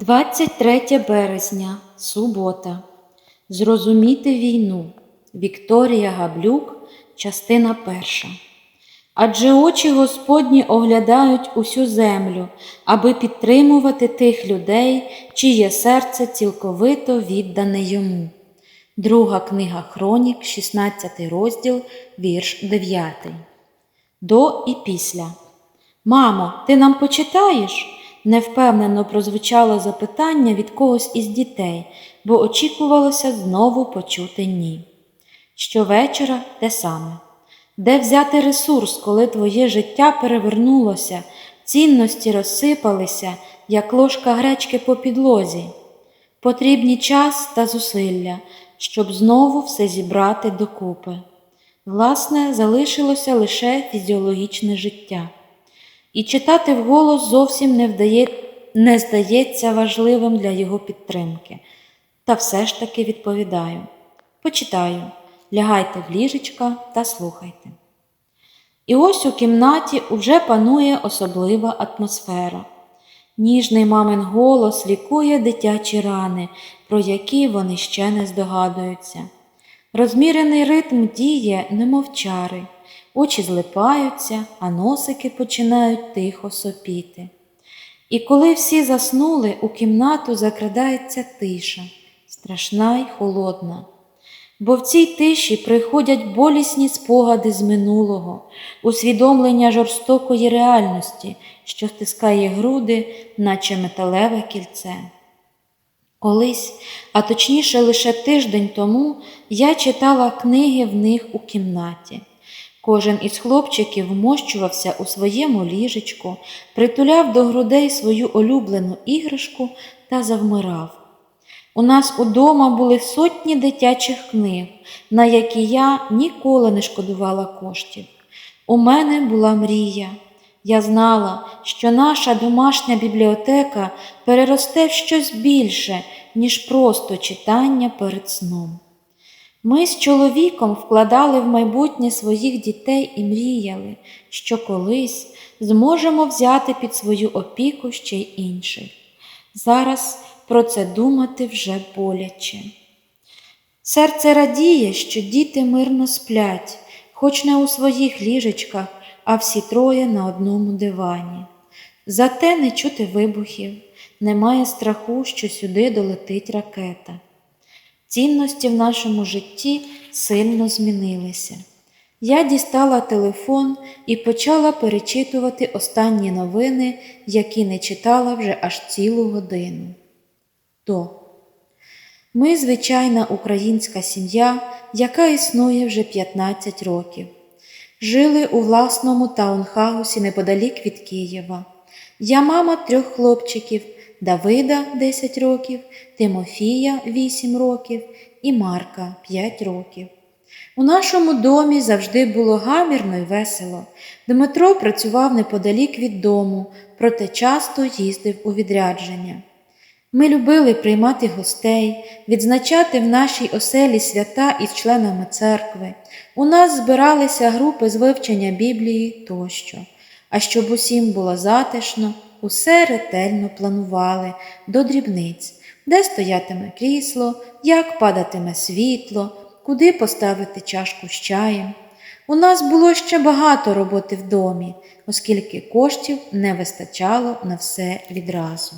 23 березня, субота. Зрозуміти війну. Вікторія Габлюк, частина перша. Адже очі Господні оглядають усю землю, аби підтримувати тих людей, чиє серце цілковито віддане йому. Друга книга Хронік, 16 розділ, вірш 9. До і після. Мамо, ти нам почитаєш? Невпевнено прозвучало запитання від когось із дітей, бо очікувалося знову почути ні. Щовечора те саме. Де взяти ресурс, коли твоє життя перевернулося, цінності розсипалися, як ложка гречки по підлозі? Потрібні час та зусилля, щоб знову все зібрати докупи. Власне, залишилося лише фізіологічне життя. І читати вголос зовсім не, вдає, не здається важливим для його підтримки. Та все ж таки відповідаю: почитаю, лягайте в ліжечка та слухайте. І ось у кімнаті уже панує особлива атмосфера. Ніжний мамин голос лікує дитячі рани, про які вони ще не здогадуються. Розмірений ритм діє, немов чари, очі злипаються, а носики починають тихо сопіти. І коли всі заснули, у кімнату закрадається тиша, страшна й холодна. Бо в цій тиші приходять болісні спогади з минулого, усвідомлення жорстокої реальності, що стискає груди, наче металеве кільце. Колись, а точніше лише тиждень тому, я читала книги в них у кімнаті. Кожен із хлопчиків вмощувався у своєму ліжечку, притуляв до грудей свою улюблену іграшку та завмирав. У нас удома були сотні дитячих книг, на які я ніколи не шкодувала коштів. У мене була мрія. Я знала, що наша домашня бібліотека переросте в щось більше, ніж просто читання перед сном. Ми з чоловіком вкладали в майбутнє своїх дітей і мріяли, що колись зможемо взяти під свою опіку ще й інших. Зараз про це думати вже боляче. Серце радіє, що діти мирно сплять, хоч не у своїх ліжечках, а всі троє на одному дивані. Зате не чути вибухів, немає страху, що сюди долетить ракета. Цінності в нашому житті сильно змінилися. Я дістала телефон і почала перечитувати останні новини, які не читала вже аж цілу годину. То ми звичайна українська сім'я, яка існує вже 15 років. Жили у власному таунхаусі неподалік від Києва. Я мама трьох хлопчиків Давида 10 років, Тимофія 8 років і Марка 5 років. У нашому домі завжди було гамірно й весело. Дмитро працював неподалік від дому, проте часто їздив у відрядження. Ми любили приймати гостей, відзначати в нашій оселі свята із членами церкви. У нас збиралися групи з вивчення Біблії тощо. А щоб усім було затишно, усе ретельно планували до дрібниць, де стоятиме крісло, як падатиме світло, куди поставити чашку з чаєм. У нас було ще багато роботи в домі, оскільки коштів не вистачало на все відразу.